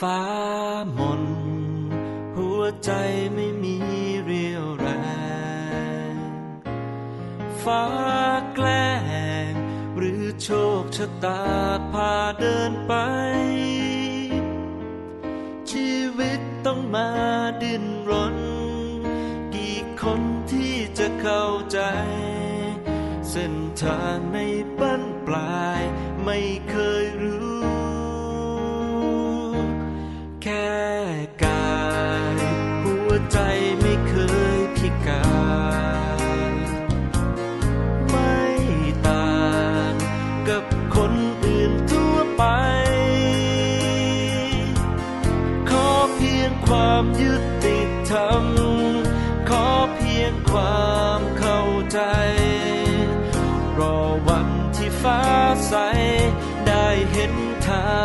ฟ้ามน หัวใจไม่มีเรียวแรง ฟ้าแกล้ง หรือโชคชะตาพาเดินไป ชีวิตต้องมาดิ้นรน กี่คนที่จะเข้าใจ เส้นทางในบั้นปลายไม่เคย อื่นทั่วไป ขอเพียงความยุติธรรม ขอเพียงความเข้าใจ รอวันที่ฟ้าใส ได้เห็นทา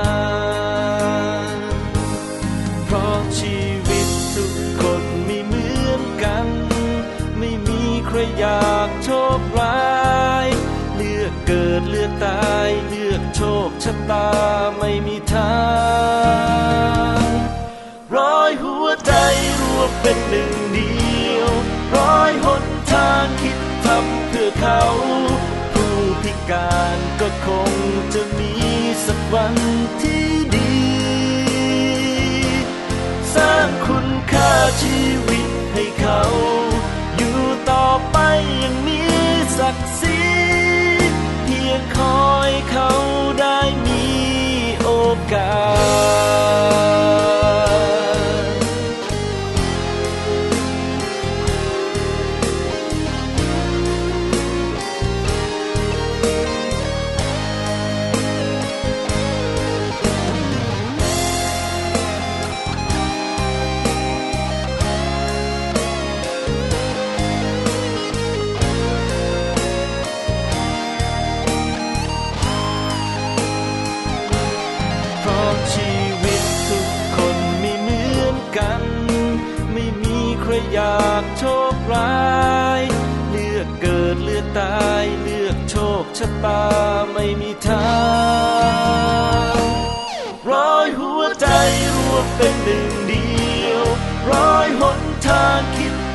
งเพราะชีวิตทุกคนไม่เหมือนกัน ไม่มีใครอยากโชคร้าย เลือกเกิดเลือกตาย ชะตาไม่มีทางร้อยหัวใจรวมเป็นหนึ่งเดียวร้อยหนทางคิดทำเพื่อเขา ผู้พิการก็คงจะมีสักวันที่ดี สร้างคุณค่าชีวิตให้เขา อยู่ต่อไปอย่างมีศักดิ์ศรี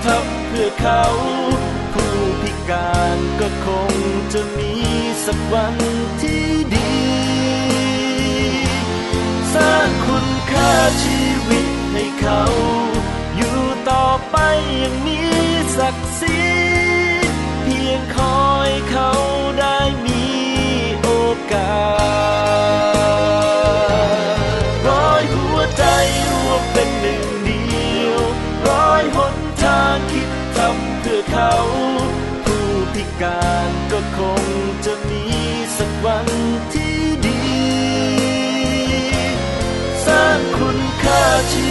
ทำเพื่อเขา ผู้พิการก็คงจะมีสักวันที่ดี สร้างคุณค่าชีวิตให้เขา อยู่ต่อไปอย่างมีศักดิ์ศรีเพียงคอยเขาได้มีโอกาส การก็คงจะมีสักวันที่ดี สร้างคุณค่าชี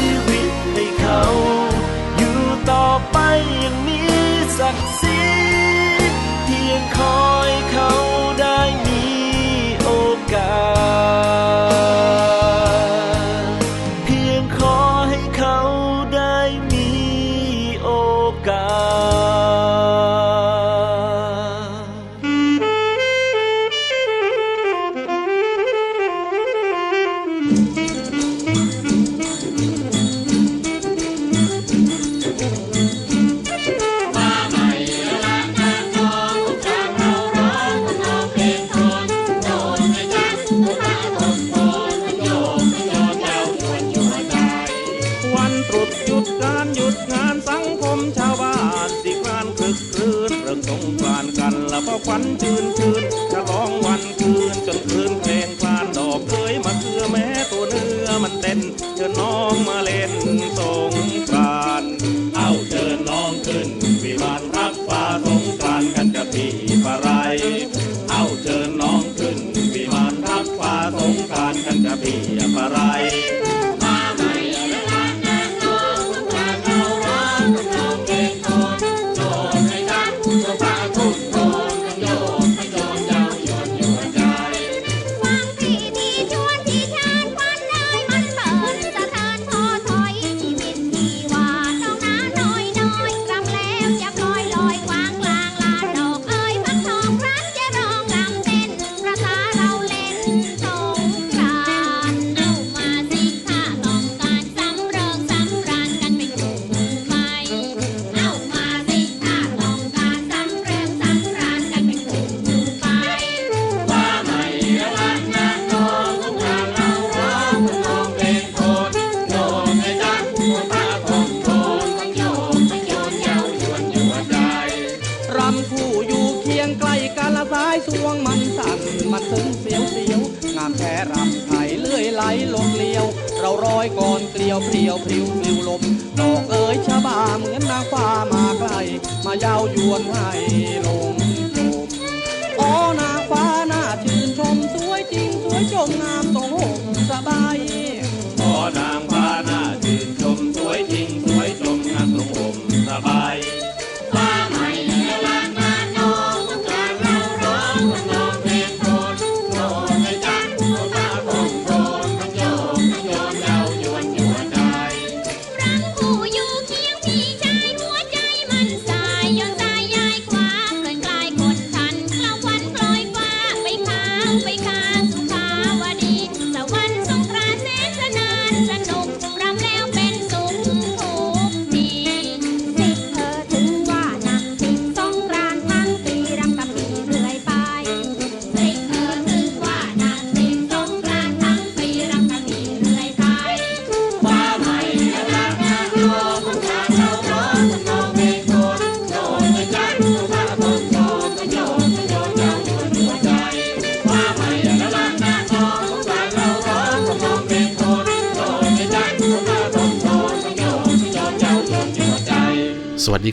านต์กันกับพี่ปะไร คู่อยู่เคียงใกล้กันละสายสวงมันสั่นมันซึ้งเสียวเสียวงามแท้รำไถเลื่อยไหลลมเลียว เราร้อยก่อนเกลียวเปลียวพลิ้วพลิวลมดอกเอ๋ยชะบาเหมือนนางฟ้ามาไกลมาเย้ายวนให้ลงชอ๋อนางฟ้าหน้าชื่นชมสวยจริงสวยชมงามตรงหงสบายอ๋อนาง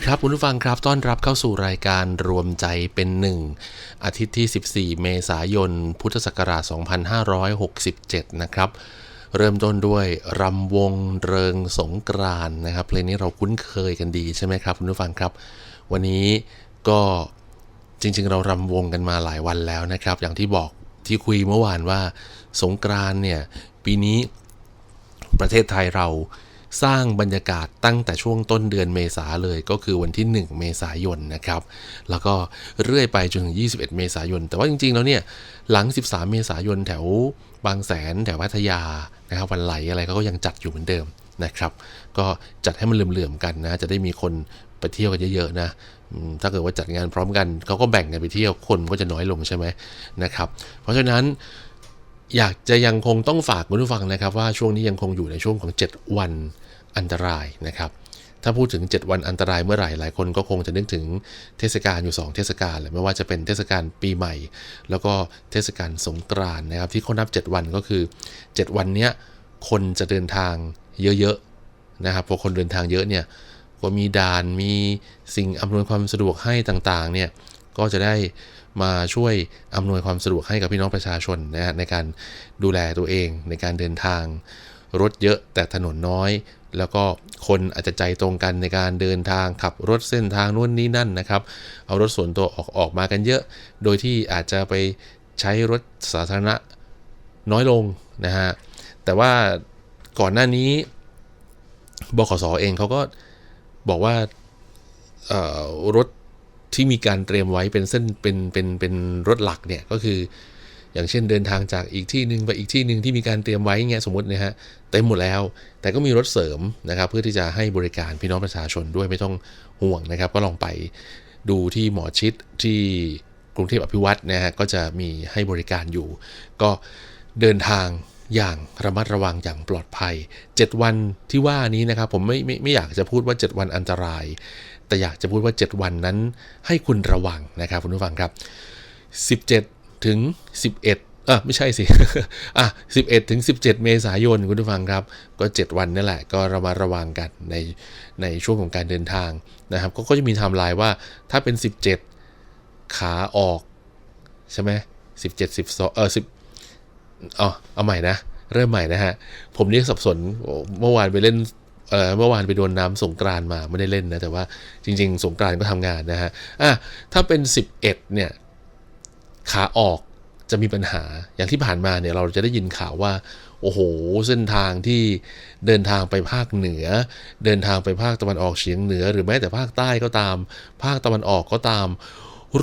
ครับคุณผู้ฟังครับต้อนรับเข้าสู่รายการรวมใจเป็นหนึ่งอาทิตย์ที่ 14 เมษายน พุทธศักราช 2567 นะครับ เริ่มต้นด้วยรำวงเริงสงกรานนะครับเพลงนี้เราคุ้นเคยกันดีใช่ไหมครับคุณผู้ฟังครับ วันนี้ก็จริงๆ เรารำวงกันมาหลายวันแล้วนะครับ อย่างที่บอกที่คุยเมื่อวานว่าสงกรานเนี่ยปีนี้ประเทศไทยเรา สร้างบรรยากาศตั้งแต่ช่วงต้นเดือนเมษาเลยก็คือวันที่ 1 เมษายนนะครับ แล้วก็เรื่อยไปจนถึง 21 เมษายน แต่ว่าจริงๆ แล้วเนี่ย หลัง 13 เมษายนแถวบางแสนแถวพัทยานะครับวันไหลอะไรก็ยังจัดอยู่เหมือนเดิมนะครับ ก็จัดให้มันเหลื่อมๆกันนะ จะได้มีคนไปเที่ยวกันเยอะๆนะถ้าเกิดว่าจัดงานพร้อมกันเขาก็แบ่งกันไปเที่ยวคนก็จะน้อยลงใช่ไหมนะครับ เพราะฉะนั้น อยากจะยังคงต้องฝากคุณผู้ฟังนะครับ ว่าช่วงนี้ยังคงอยู่ในช่วงของ 7 วันอันตรายนะครับ ถ้าพูดถึง 7 วันอันตรายเมื่อไหร่หลายคนก็คงจะนึกถึงเทศกาลอยู่ 2 เทศกาลเลยไม่ว่าจะเป็นเทศกาลปีใหม่ แล้วก็เทศกาลสงกรานต์นะครับ ที่เขานับ 7 วันก็คือ 7 วันเนี้ยคนจะเดินทางเยอะๆนะครับพอคนเดินทางเยอะเนี่ยก็มีด่านมีสิ่งอำนวยความสะดวกให้ต่างๆเนี่ยก็จะได้ มาช่วยอำนวยความสะดวกให้กับพี่น้องประชาชนนะฮะในการดูแลตัวเองในการเดินทาง รถเยอะแต่ถนนน้อย แล้วก็คนอาจจะใจตรงกันในการเดินทางขับรถเส้นทางนู่นนี่นั่นนะครับ เอารถส่วนตัวออกออกมากันเยอะ โดยที่อาจจะไปใช้รถสาธารณะน้อยลงนะฮะแต่ว่าก่อนหน้านี้บขสเองเขาก็บอกว่ารถ ที่มีการเตรียมไว้เป็นเส้นเป็นเป็นเป็นรถหลักเนี่ยก็คือ อย่างเช่นเดินทางจากอีกที่หนึ่งไปอีกที่หนึ่งที่มีการเตรียมไว้เงี้ยสมมตินะฮะเต็มหมดแล้ว แต่ก็มีรถเสริมนะครับเพื่อที่จะให้บริการพี่น้องประชาชนด้วยไม่ต้องห่วงนะครับ ก็ลองไปดูที่หมอชิดที่กรุงเทพอภิวัตนะฮะก็จะมีให้บริการอยู่ ก็เดินทางอย่างระมัดระวังอย่างปลอดภัย 7 วันที่ว่านี้นะครับผมไม่ไม่ไม่อยากจะพูดว่า 7 วันอันตราย แต่อยากจะพูดว่า 7 วันนั้น ให้คุณระวังนะครับคุณผู้ฟังครับ 17 ถึง 11เออไม่ใช่สิ อะ 11 ถึง 17 เมษายนคุณผู้ฟังครับ ก็ 7 วันนั่นแหละ ก็ระมัดระวังกันในในช่วงของการเดินทางนะครับ ก็ก็จะมีไทม์ไลน์ว่าถ้าเป็น 17 ขาออก ใช่ไหม17 12เออ10อ๋อเอาใหม่นะ เริ่มใหม่นะฮะ ผมเรียกสับสนโอ้เมื่อวานไปเล่น เออเมื่อวานไปโดนน้ำสงกรานมาไม่ได้เล่นนะแต่ว่าจริง ๆ สงกรานก็ทำงานนะฮะอะถ้าเป็น 11 เนี่ยขาออกจะมีปัญหาอย่างที่ผ่านมาเนี่ยเราจะได้ยินข่าวว่า โอ้โห เส้นทางที่เดินทางไปภาคเหนือ เดินทางไปภาคตะวันออกเฉียงเหนือ หรือแม้แต่ภาคใต้ก็ตาม ภาคตะวันออกก็ตาม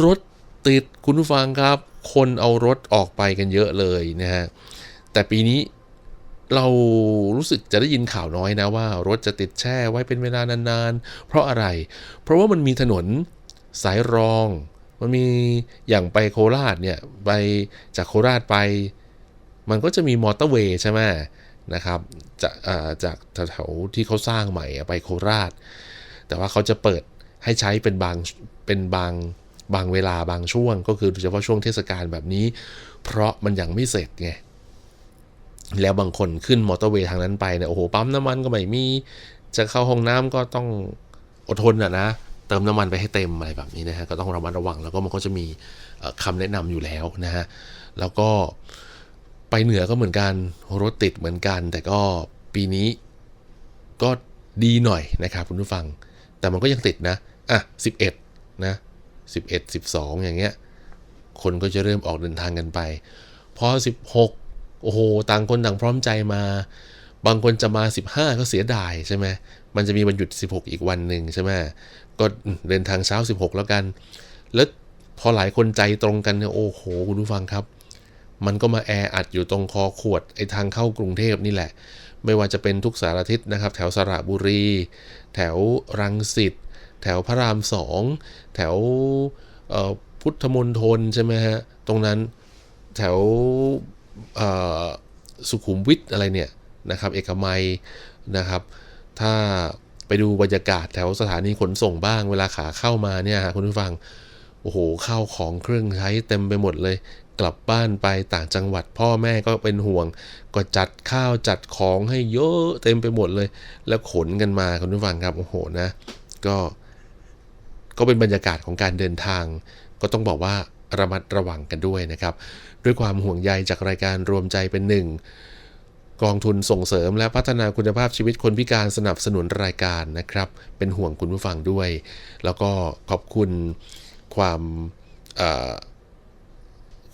รถติดคุณผู้ฟังครับ คนเอารถออกไปกันเยอะเลยนะฮะแต่ปีนี้ เรารู้สึกจะได้ยินข่าวน้อยนะว่ารถจะติดแช่ไว้เป็นเวลานานๆ เพราะอะไร เพราะว่ามันมีถนนสายรอง มันมีอย่างไปโคราชเนี่ยไปจากโคราชไป มันก็จะมีมอเตอร์เวย์ใช่ไหมนะครับจะอ่าจากแถวที่เขาสร้างใหม่ไปโคราช แต่ว่าเขาจะเปิดให้ใช้เป็นบางเป็นบางบางเวลาบางช่วง ก็คือโดยเฉพาะช่วงเทศกาลแบบนี้ เพราะมันยังไม่เสร็จไง แล้วบางคนขึ้นมอเตอร์เวย์ทางนั้นไปเนี่ยโอ้โหปั๊มน้ำมันก็ไม่มี จะเข้าห้องน้ำก็ต้องอดทนอะนะ เติมน้ำมันไปให้เต็มอะไรแบบนี้นะฮะก็ต้องระมัดระวังแล้วก็มันก็จะมีคำแนะนำอยู่แล้วนะฮะแล้วก็ไปเหนือก็เหมือนกันรถติดเหมือนกัน แต่ก็ปีนี้ก็ดีหน่อยนะครับคุณผู้ฟัง แต่มันก็ยังติดนะอะ11นะ11 12 อย่างเงี้ยคนก็จะเริ่มออกเดินทางกันไป พอ 16 โอ้โห ต่างคนต่างพร้อมใจมา บางคนจะมา 15 ก็เสียดายใช่ไหมมันจะมีวันหยุด 16 อีกวันหนึ่งใช่ไหมก็เดินทางเช้า 16 แล้วกัน แล้วพอหลายคนใจตรงกันเนี่ยโอ้โห คุณผู้ฟังครับ มันก็มาแออัดอยู่ตรงคอขวดไอ้ทางเข้ากรุงเทพนี่แหละ ไม่ว่าจะเป็นทุกสารทิศนะครับ แถวสระบุรี แถวรังสิตแถวพระรามสองแถวพุทธมณฑลใช่ไหมฮะ ตรงนั้นแถว สุขุมวิทอะไรเนี่ยนะครับ เอกมัยนะครับ ถ้าไปดูบรรยากาศแถวสถานีขนส่งบ้าง เวลาขาเข้ามาเนี่ยฮะคุณผู้ฟังโอ้โหข้าวของเครื่องใช้เต็มไปหมดเลย กลับบ้านไปต่างจังหวัดพ่อแม่ก็เป็นห่วง ก็จัดข้าวจัดของให้เยอะเต็มไปหมดเลย แล้วขนกันมาคุณผู้ฟังครับโอ้โหนะ ก็ ก็เป็นบรรยากาศของการเดินทาง ก็ต้องบอกว่า ระมัดระวังกันด้วยนะครับ ด้วยความห่วงใยจากรายการรวมใจเป็นหนึ่งกองทุนส่งเสริมและพัฒนาคุณภาพชีวิตคนพิการสนับสนุนรายการนะครับ เป็นห่วงคุณผู้ฟังด้วย แล้วก็ขอบคุณความเอ่อ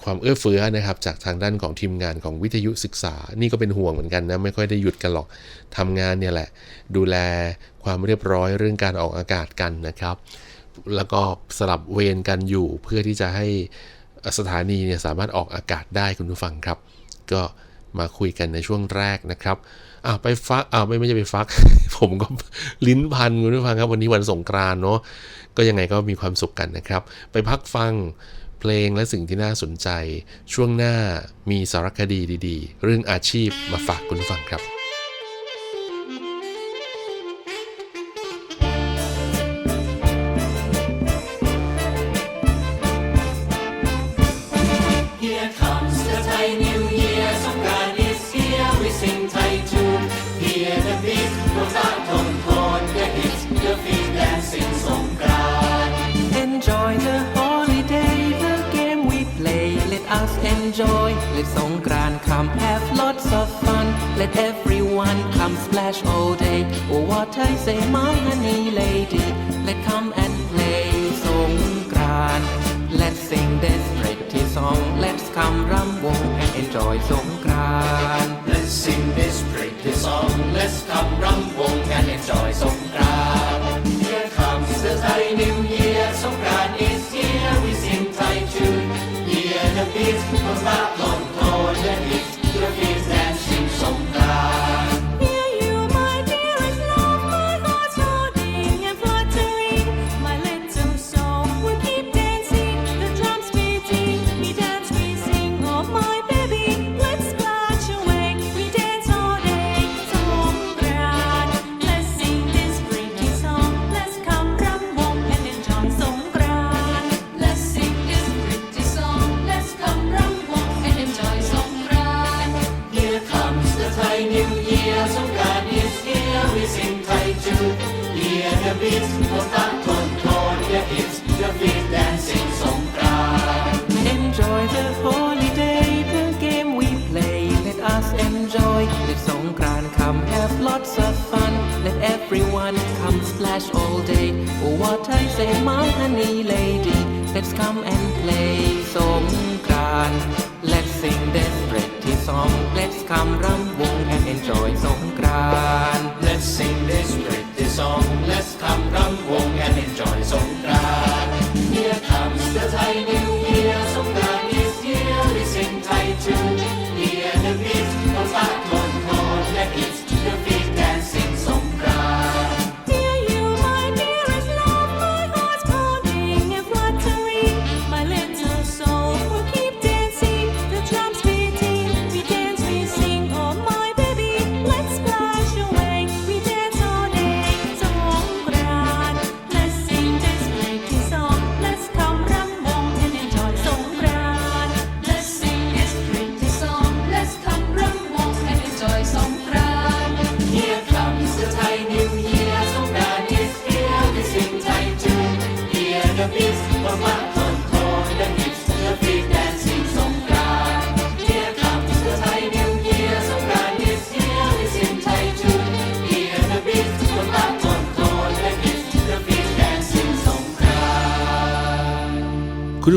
ความเอื้อเฟื้อนะครับ จากทางด้านของทีมงานของวิทยุศึกษา นี่ก็เป็นห่วงเหมือนกันนะ ไม่ค่อยได้หยุดกันหรอกทำงานเนี่ยแหละ ดูแลความเรียบร้อยเรื่องการออกอากาศกันนะครับ แล้วก็สลับเวรกันอยู่เพื่อที่จะให้สถานีเนี่ยสามารถออกอากาศได้คุณผู้ฟังครับ ก็มาคุยกันในช่วงแรกนะครับอ่าไปฟักอ่าไม่ไม่ใช่ไปฟัก ผมก็ลิ้นพันคุณผู้ฟังครับ วันนี้วันสงกรานเนาะก็ยังไงก็มีความสุขกันนะครับ ไปพักฟังเพลงและสิ่งที่น่าสนใจ ช่วงหน้ามีสารคดีดี ๆ เรื่องอาชีพมาฝากคุณผู้ฟังครับ everyone come splash all day. Oh, what I say, my honey lady. Let come and play song Songkran. Let's sing this pretty song. Let's come rum wong and enjoy Songkran. Let's sing this pretty song. Let's come rum wong and enjoy Songkran. Here comes the Thai New Year. Songkran is here. We sing Thai tune. Hear the beat, no ton ton. คำร่ำ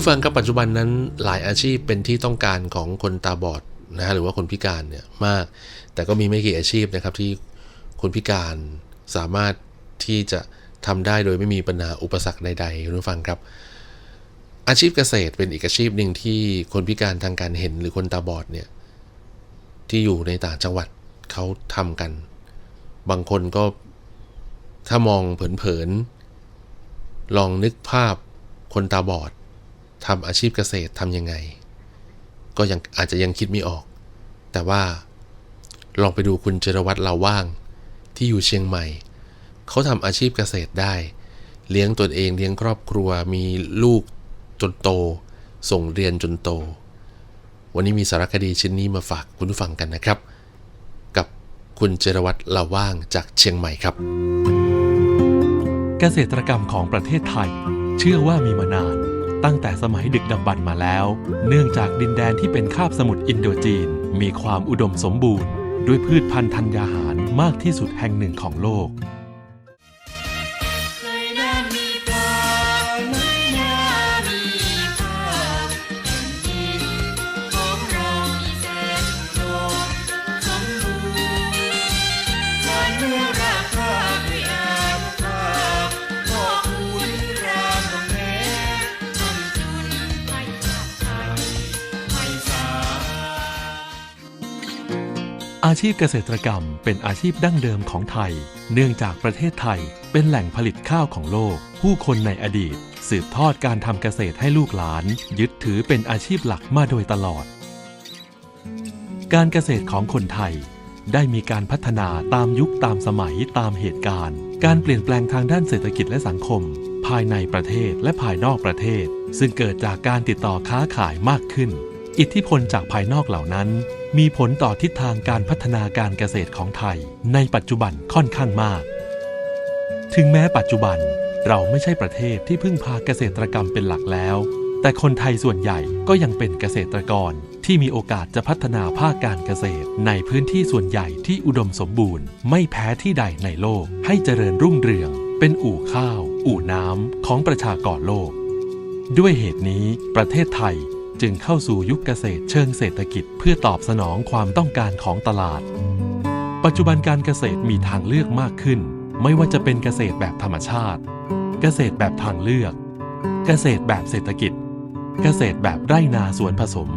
ผู้ฟังครับปัจจุบันนั้นหลายอาชีพเป็นที่ต้องการของคนตาบอดนะฮะหรือว่าคนพิการเนี่ยมาก แต่ก็มีไม่กี่อาชีพนะครับที่คนพิการสามารถที่จะทำได้โดยไม่มีปัญหาอุปสรรคใดๆคุณผู้ฟังครับ อาชีพเกษตรเป็นอีกอาชีพหนึ่งที่คนพิการทางการเห็นหรือคนตาบอดเนี่ยที่อยู่ในต่างจังหวัดเขาทำกัน บางคนก็ถ้ามองเผินๆลองนึกภาพคนตาบอด ทำอาชีพเกษตรทำยังไง ก็ยังอาจจะยังคิดไม่ออก แต่ว่าลองไปดูคุณเจรวัตรเราว่าง ที่อยู่เชียงใหม่ เขาทำอาชีพเกษตรได้ เลี้ยงตนเองเลี้ยงครอบครัวมีลูกจนโต ส่งเรียนจนโต วันนี้มีสารคดีชิ้นนี้มาฝากคุณผู้ฟังกันนะครับ กับคุณเจรวัตรเราว่างจากเชียงใหม่ครับ เกษตรกรรมของประเทศไทย เชื่อว่ามีมานาน ตั้งแต่สมัยดึกดำบรรพ์มาแล้ว เนื่องจากดินแดนที่เป็นคาบสมุทรอินโดจีน มีความอุดมสมบูรณ์ ด้วยพืชพันธุ์ธัญญาหารมากที่สุดแห่งหนึ่งของโลก ชีพเกษตรกรรมเป็นอาชีพดั้งเดิมของไทย เนื่องจากประเทศไทยเป็นแหล่งผลิตข้าวของโลก ผู้คนในอดีต สืบทอดการทำเกษตรให้ลูกหลาน ยึดถือเป็นอาชีพหลักมาโดยตลอด การเกษตรของคนไทย ได้มีการพัฒนาตามยุคตามสมัยตามเหตุการณ์ การเปลี่ยนแปลงทางด้านเศรษฐกิจและสังคม ภายในประเทศและภายนอกประเทศ ซึ่งเกิดจากการติดต่อค้าขายมากขึ้น อิทธิพลจากภายนอกเหล่านั้น มีผลต่อทิศทางการพัฒนาการเกษตรของไทย ในปัจจุบันค่อนข้างมาก ถึงแม้ปัจจุบันเราไม่ใช่ประเทศที่พึ่งพาเกษตรกรรมเป็นหลักแล้ว แต่คนไทยส่วนใหญ่ก็ยังเป็นเกษตรกรที่มีโอกาสจะพัฒนาภาคการเกษตร ในพื้นที่ส่วนใหญ่ที่อุดมสมบูรณ์ ไม่แพ้ที่ใดในโลก ให้เจริญรุ่งเรือง เป็นอู่ข้าว อู่น้ำของประชากรโลก ด้วยเหตุนี้ประเทศไทย จึงเข้าสู่ยุคเกษตรเชิงเศรษฐกิจเพื่อตอบสนองความต้องการของตลาด ปัจจุบันการเกษตรมีทางเลือกมากขึ้น ไม่ว่าจะเป็นเกษตรแบบธรรมชาติ เกษตรแบบทางเลือก เกษตรแบบเศรษฐกิจ เกษตรแบบไร่นาสวนผสม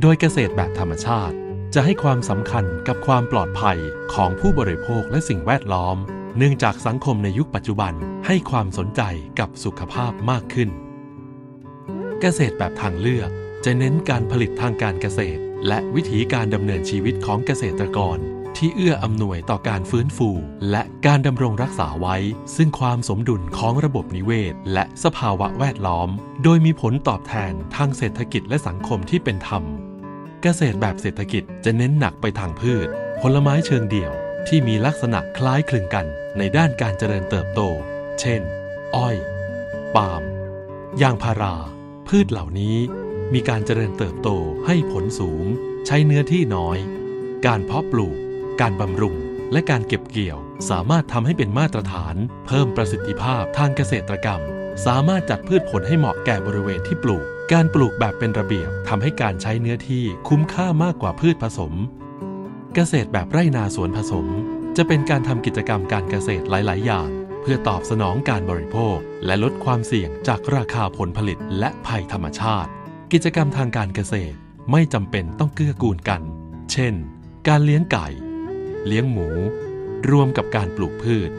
โดยเกษตรแบบธรรมชาติจะให้ความสำคัญกับความปลอดภัยของผู้บริโภคและสิ่งแวดล้อม เนื่องจากสังคมในยุคปัจจุบันให้ความสนใจกับสุขภาพมากขึ้น เกษตรแบบทางเลือก จะเน้นการผลิตทางการเกษตร และวิถีการดำเนินชีวิตของเกษตรกร ที่เอื้ออำนวยต่อการฟื้นฟู และการดำรงรักษาไว้ ซึ่งความสมดุลของระบบนิเวศ และสภาวะแวดล้อม โดยมีผลตอบแทนทางเศรษฐกิจและสังคมที่เป็นธรรม เกษตรแบบเศรษฐกิจจะเน้นหนักไปทางพืช ผลไม้เชิงเดี่ยว ที่มีลักษณะคล้ายคลึงกันในด้านการเจริญเติบโต เช่น อ้อย ปาล์มยางพารา พืชเหล่านี้มีการเจริญเติบโตให้ผลสูง ใช้เนื้อที่น้อย การเพาะปลูก การบำรุง และการเก็บเกี่ยว สามารถทำให้เป็นมาตรฐาน เพิ่มประสิทธิภาพทางเกษตรกรรม สามารถจัดพืชผลให้เหมาะแก่บริเวณที่ปลูก การปลูกแบบเป็นระเบียบทำให้การใช้เนื้อที่คุ้มค่ามากกว่าพืชผสม เกษตรแบบไร่นาสวนผสม จะเป็นการทำกิจกรรมการเกษตรหลาย ๆ อย่าง พื่อตอบสนองการบริโภค และลดความเสี่ยงจากราคาผลผลิตและภัยธรรมชาติ กิจกรรมทางการเกษตรไม่จำเป็นต้องเกื้อกูลกัน เช่น การเลี้ยงไก่ เลี้ยงหมู รวมกับการปลูกพืช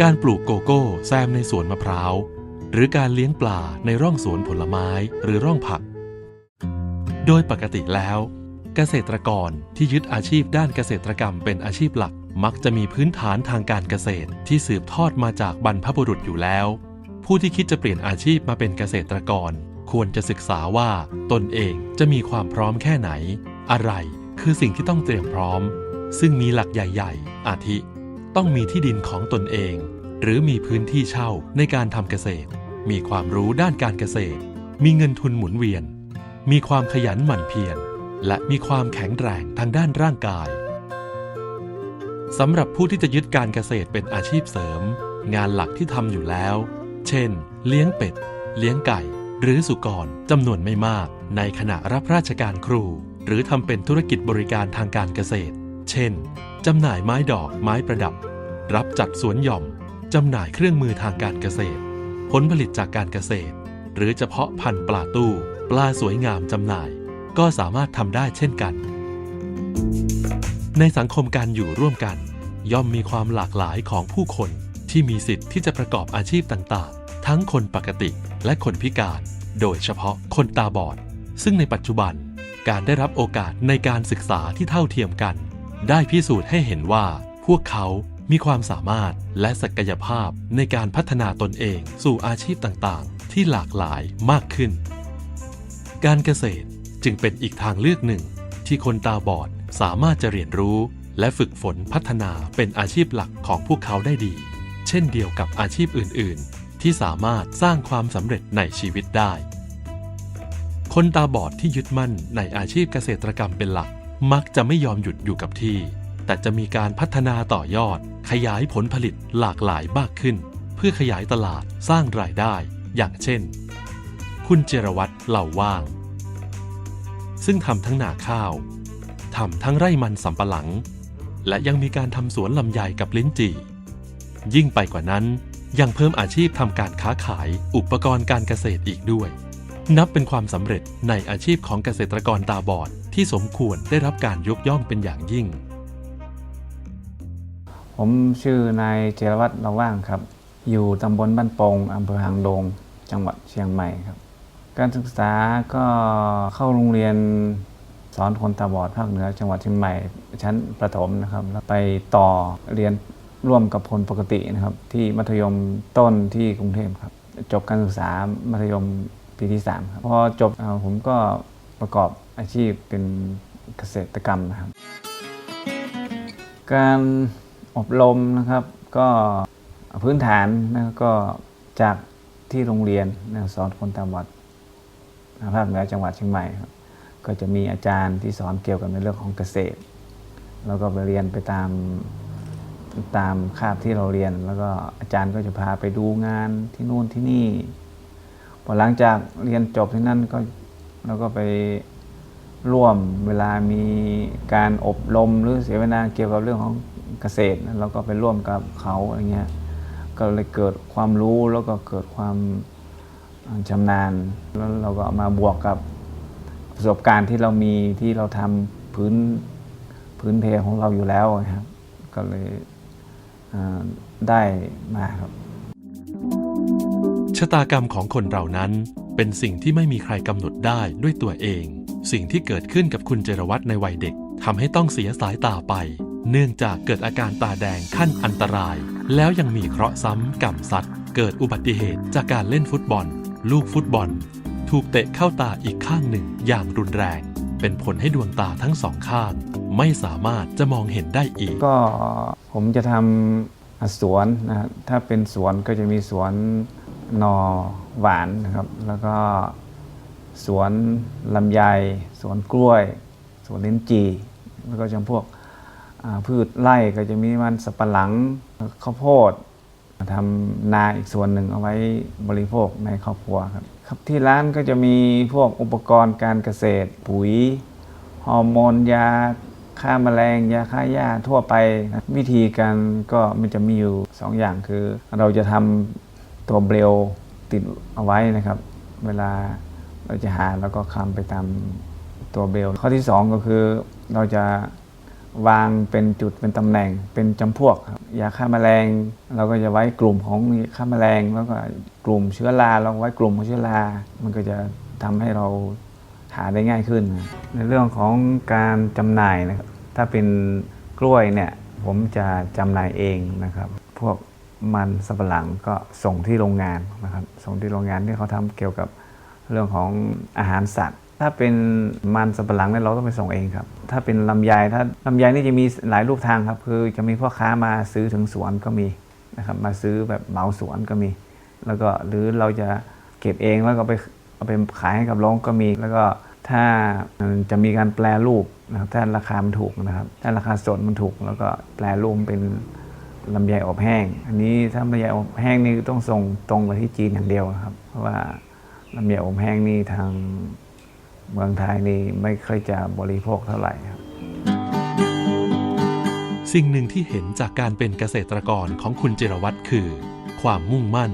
การปลูกโกโก้แซมในสวนมะพร้าว หรือการเลี้ยงปลาในร่องสวนผลไม้หรือร่องผัก โดยปกติแล้ว เกษตรกรที่ยึดอาชีพด้านเกษตรกรรมเป็นอาชีพหลัก มักจะมีพื้นฐานทางการเกษตรที่สืบทอดมาจากบรรพบุรุษอยู่แล้ว ผู้ที่คิดจะเปลี่ยนอาชีพมาเป็นเกษตรกร ควรจะศึกษาว่าตนเองจะมีความพร้อมแค่ไหน อะไรคือสิ่งที่ต้องเตรียมพร้อม ซึ่งมีหลักใหญ่ ๆ อาทิ ต้องมีที่ดินของตนเอง หรือมีพื้นที่เช่าในการทำเกษตร มีความรู้ด้านการเกษตร มีเงินทุนหมุนเวียน มีความขยันหมั่นเพียรและมีความแข็งแรงทางด้านร่างกาย สำหรับผู้ที่จะยึดการเกษตรเป็นอาชีพเสริม งานหลักที่ทำอยู่แล้ว เช่น เลี้ยงเป็ด เลี้ยงไก่ หรือสุกรจำนวนไม่มาก ในขณะรับราชการครู หรือทำเป็นธุรกิจบริการทางการเกษตร เช่นจำหน่ายไม้ดอกไม้ประดับ รับจัดสวนหย่อมจำหน่ายเครื่องมือทางการเกษตร ผลผลิตจากการเกษตร หรือเฉพาะพันธุ์ปลาตู้ ปลาสวยงามจำหน่าย ก็สามารถทำได้เช่นกัน ในสังคมการอยู่ร่วมกัน ย่อมมีความหลากหลายของผู้คนที่มีสิทธิ์ที่จะประกอบอาชีพต่างๆ ทั้งคนปกติและคนพิการ โดยเฉพาะคนตาบอด ซึ่งในปัจจุบันการได้รับโอกาสในการศึกษาที่เท่าเทียมกัน ได้พิสูจน์ให้เห็นว่าพวกเขามีความสามารถและศักยภาพในการพัฒนาตนเองสู่อาชีพต่างๆ ที่หลากหลายมากขึ้น การเกษตรจึงเป็นอีกทางเลือกหนึ่งที่คนตาบอด สามารถจะเรียนรู้และฝึกฝนพัฒนาเป็นอาชีพหลักของพวกเขาได้ดี เช่นเดียวกับอาชีพอื่น ๆ ที่สามารถสร้างความสำเร็จในชีวิตได้ คนตาบอดที่ยึดมั่นในอาชีพเกษตรกรรมเป็นหลัก มักจะไม่ยอมหยุดอยู่กับที่ แต่จะมีการพัฒนาต่อยอด ขยายผลผลิตหลากหลายมากขึ้น เพื่อขยายตลาดสร้างรายได้ อย่างเช่น คุณเจรวัตรเหล่าว่าง ซึ่งทำทั้งนาข้าว ทำทั้งไร่มันสำปะหลัง และยังมีการทำสวนลำไยกับลิ้นจี่ ยิ่งไปกว่านั้นยังเพิ่มอาชีพทำการค้าขายอุปกรณ์การเกษตรอีกด้วย นับเป็นความสำเร็จในอาชีพของเกษตรกรตาบอดที่สมควรได้รับการยกย่องเป็นอย่างยิ่ง ผมชื่อนายเจรวัตรเราว่างครับ อยู่ตำบลบ้านโปงอำเภอหางดงจังหวัดเชียงใหม่ครับ การศึกษาก็เข้าโรงเรียน สอนคนตาบอดภาคเหนือ จังหวัดเชียงใหม่ชั้นประถมนะครับแล้วไปต่อเรียนร่วมกับคนปกตินะครับ ที่มัธยมต้นที่กรุงเทพครับ จบการศึกษามัธยมปีที่3ครับพอจบผมก็ประกอบอาชีพเป็นเกษตรกรรมนะครับ การอบรมนะครับก็พื้นฐานนะก็จากที่โรงเรียนนะสอนคนตาบอดภาคเหนือจังหวัดเชียงใหม่ครับ ก็จะมีอาจารย์ที่สอนเกี่ยวกับในเรื่องของเกษตร แล้วก็ไปเรียนไปตามตามคาบที่เราเรียน แล้วก็อาจารย์ก็จะพาไปดูงานที่นู่นที่นี่พอหลังจากเรียนจบที่นั่นก็เราก็ไปร่วมเวลามีการอบรมหรือเสวนาเกี่ยวกับเรื่องของเกษตรเราก็ไปร่วมกับเขาอะไรเงี้ยก็เลยเกิดความรู้แล้วก็เกิดความชำนาญแล้วเราก็มาบวกกับ ประสบการณ์ที่เรามีที่เราทำพื้นพื้นเพของเราอยู่แล้วครับ ก็เลยได้มาครับ ชะตากรรมของคนเรานั้นเป็นสิ่งที่ไม่มีใครกำหนดได้ด้วยตัวเอง สิ่งที่เกิดขึ้นกับคุณเจรวัตรในวัยเด็กทำให้ต้องเสียสายตาไป เนื่องจากเกิดอาการตาแดงขั้นอันตราย แล้วยังมีเคราะห์ซ้ำกรรมซัดเกิดอุบัติเหตุจากการเล่นฟุตบอล ลูกฟุตบอล ถูกเตะเข้าตาอีกข้างหนึ่งอย่างรุนแรง เป็นผลให้ดวงตาทั้งสองข้าง ไม่สามารถจะมองเห็นได้อีก ก็ผมจะทำสวนนะถ้าเป็นสวนก็จะมีสวนนอหวานนะครับ แล้วก็สวนลำไย สวนกล้วย สวนลิ้นจี่แล้วก็จำพวกพืชไร่ก็จะมีมันสับปะหลังข้าวโพดทำนาอีกส่วนหนึ่งเอาไว้บริโภคในครอบครัวครับ ครับที่ร้านก็จะมีพวกอุปกรณ์การเกษตร ปุ๋ยฮอร์โมนยาฆ่าแมลงยาฆ่าหญ้าทั่วไปนะวิธีการก็มันจะมีอยู่ 2 อย่างคือ เราจะทำตัวเบลติดเอาไว้นะครับ เวลาเราจะหาแล้วก็คำไปตามตัวเบลข้อที่ 2 ก็คือเราจะ วางเป็นจุดเป็นตำแหน่งเป็นจำพวกครับยาฆ่าแมลง เราก็จะไว้กลุ่มของฆ่าแมลง แล้วก็กลุ่มเชื้อราเราไว้กลุ่มของเชื้อรา มันก็จะทำให้เราหาได้ง่ายขึ้น ในเรื่องของการจำหน่ายนะครับถ้าเป็นกล้วยเนี่ยผมจะจำหน่ายเองนะครับ พวกมันสับปะหลังก็ส่งที่โรงงานนะครับส่งที่โรงงานที่เขาทำเกี่ยวกับเรื่องของอาหารสัตว์ ถ้าเป็นมันสับปะหลังเนี่ยเราต้องไปส่งเองครับ ถ้าเป็นลำไยถ้าลำไยนี่จะมีหลายรูปทางครับ คือจะมีพ่อค้ามาซื้อถึงสวนก็มีนะครับ มาซื้อแบบเหมาสวนก็มี แล้วก็หรือเราจะเก็บเองแล้วก็ไปเอาไปขายให้กับโรงก็มี แล้วก็ถ้าจะมีการแปลรูปนะครับถ้าราคามันถูกนะครับ ถ้าราคาสดมันถูก แล้วก็แปลรูปเป็นลำไยอบแห้ง อันนี้ถ้าลำไยอบแห้งนี่ต้องส่งตรงไปที่จีนอย่างเดียวนะครับ เพราะว่าลำไยอมแห้งนี่ทาง เมืองไทยนี่ไม่ค่อยจะบริโภคเท่าไหร่ครับสิ่งหนึ่งที่เห็นจากการเป็นเกษตรกรของคุณจิรวัตรคือ ความมุ่งมั่น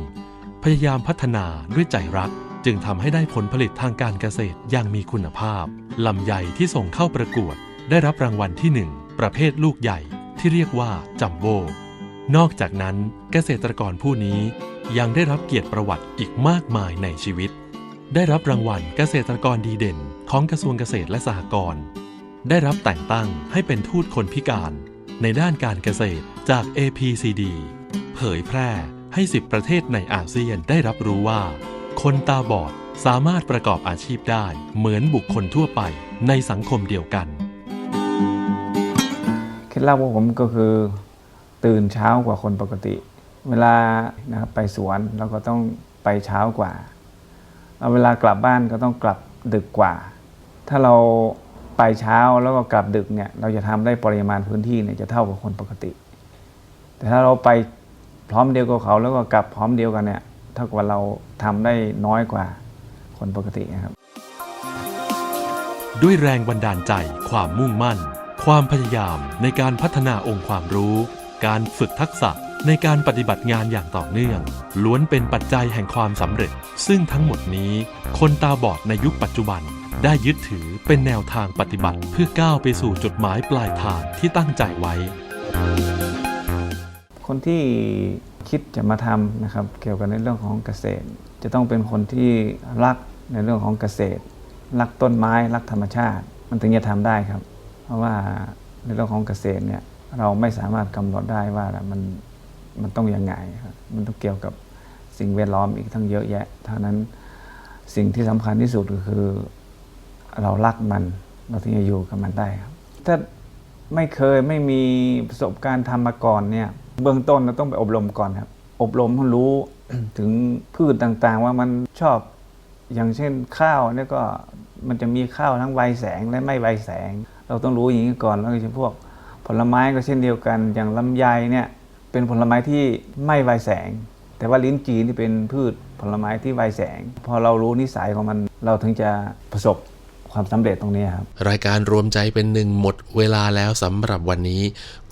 พยายามพัฒนาด้วยใจรัก จึงทำให้ได้ผลผลิตทางการเกษตรอย่างมีคุณภาพลำไยที่ส่งเข้าประกวด ได้รับรางวัลที่หนึ่งประเภทลูกใหญ่ที่เรียกว่าจัมโบ้นอกจากนั้นเกษตรกรผู้นี้ยังได้รับเกียรติประวัติอีกมากมายในชีวิต ได้รับรางวัลเกษตรกรดีเด่น ของกระทรวงเกษตรและสหกรณ์ได้รับแต่งตั้งให้เป็นทูตคนพิการ ในด้านการเกษตรจาก APCD เผยแพร่ให้ 10 ประเทศในอาเซียนได้รับรู้ว่า คนตาบอดสามารถประกอบอาชีพได้เหมือนบุคคลทั่วไปในสังคมเดียวกันเคล็ดลับของผมก็คือ ตื่นเช้ากว่าคนปกติ เวลานะครับไปสวนเราก็ต้องไปเช้ากว่าเอาเวลากลับบ้านก็ต้องกลับดึกกว่า ถ้าเราไปเช้าแล้วก็กลับดึกเนี่ยเราจะทำได้ปริมาณพื้นที่เนี่ยจะเท่ากับคนปกติ แต่ถ้าเราไปพร้อมเดียวกับเขาแล้วก็กลับพร้อมเดียวกันเนี่ยเท่ากับว่าเราทำได้น้อยกว่าคนปกตินะครับ ด้วยแรงบันดาลใจ ความมุ่งมั่น ความพยายามในการพัฒนาองค์ความรู้ การฝึกทักษะในการปฏิบัติงานอย่างต่อเนื่อง ล้วนเป็นปัจจัยแห่งความสำเร็จ ซึ่งทั้งหมดนี้ คนตาบอดในยุคปัจจุบัน ได้ยึดถือเป็นแนวทางปฏิบัติเพื่อก้าวไปสู่จุดหมายปลายทางที่ตั้งใจไว้ คนที่คิดจะมาทำนะครับเกี่ยวกับในเรื่องของเกษตร จะต้องเป็นคนที่รักในเรื่องของเกษตร รักต้นไม้รักธรรมชาติ มันถึงจะทำได้ครับ เพราะว่าในเรื่องของเกษตรเนี่ยเราไม่สามารถกำหนดได้ว่ามันมันต้องยังไงครับมันต้องเกี่ยวกับสิ่งแวดล้อมอีกทั้งเยอะแยะเท่านั้นสิ่งที่สำคัญที่สุดก็คือ เรารักมัน เราถึงจะอยู่กับมันได้ครับ ถ้าไม่เคยไม่มีประสบการณ์ทำมาก่อนเนี่ยเบื้องต้นเราต้องไปอบรมก่อนครับ อบรมให้รู้ถึงพืชต่างๆ ว่ามันชอบอย่างเช่นข้าวเนี่ยก็มันจะมีข้าวทั้งไวแสงและไม่ไวแสง เราต้องรู้อย่างนี้ก่อนแล้วก็เฉพาะผลไม้ก็เช่นเดียวกันอย่างลำไยเนี่ยเป็นผลไม้ที่ไม่ไวแสง แต่ว่าลิ้นจีนี่เป็นพืชผลไม้ที่ไวแสง พอเรารู้นิสัยของมันเราถึงจะประสบ ความสำเร็จตรงนี้ครับ รายการรวมใจเป็นหนึ่งหมดเวลาแล้วสำหรับวันนี้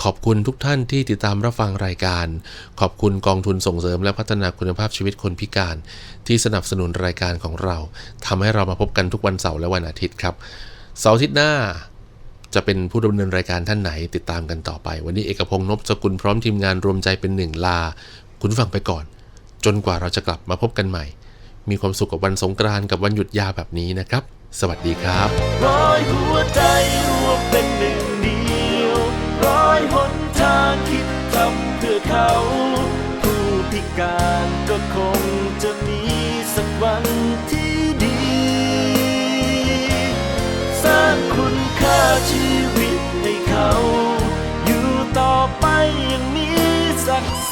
ขอบคุณทุกท่านที่ติดตามรับฟังรายการ ขอบคุณกองทุนส่งเสริมและพัฒนาคุณภาพชีวิตคนพิการ ที่สนับสนุนรายการของเราทำให้เรามาพบกันทุกวันเสาร์และวันอาทิตย์ครับเสาร์อาทิตย์หน้าจะเป็นผู้ดำเนินรายการท่านไหนติดตามกันต่อไป วันนี้เอกพงษ์นพสกุลพร้อมทีมงานรวมใจเป็นหนึ่งลา คุณฟังไปก่อน จนกว่าเราจะกลับมาพบกันใหม่ มีความสุขกับวันสงกรานต์กับวันหยุดยาวแบบนี้นะครับ สวัสดีครับร้อยหัวใจรวมเป็นหนึ่งเดียวร้อยหนทางคิดทำเพื่อเขา ผู้พิการก็คงจะมีสักวันที่ดี สร้างคุณค่าชีวิตให้เขา อยู่ต่อไปอย่างมีศักดิ์ศรี